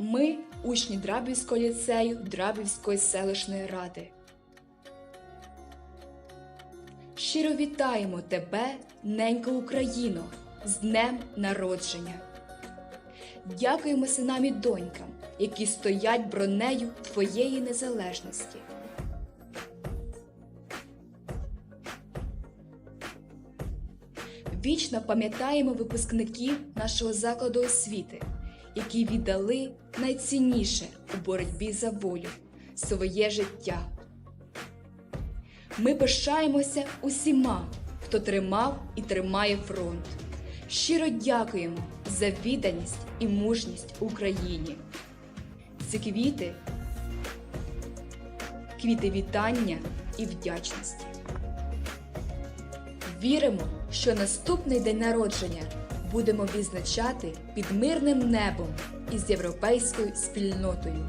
Ми учні Драбівського ліцею Драбівської селищної ради. Щиро вітаємо тебе, ненька Україно, з днем народження. Дякуємо синам і донькам, які стоять бронею твоєї незалежності. Вічно пам'ятаємо випускників нашого закладу освіти, які віддали найцінніше у боротьбі за волю своє життя. Ми пишаємося усіма, хто тримав і тримає фронт. Щиро дякуємо за відданість і мужність Україні. Ці квіти квіти вітання і вдячності. Віримо, що наступний день народження будемо відзначати під мирним небом із європейською спільнотою.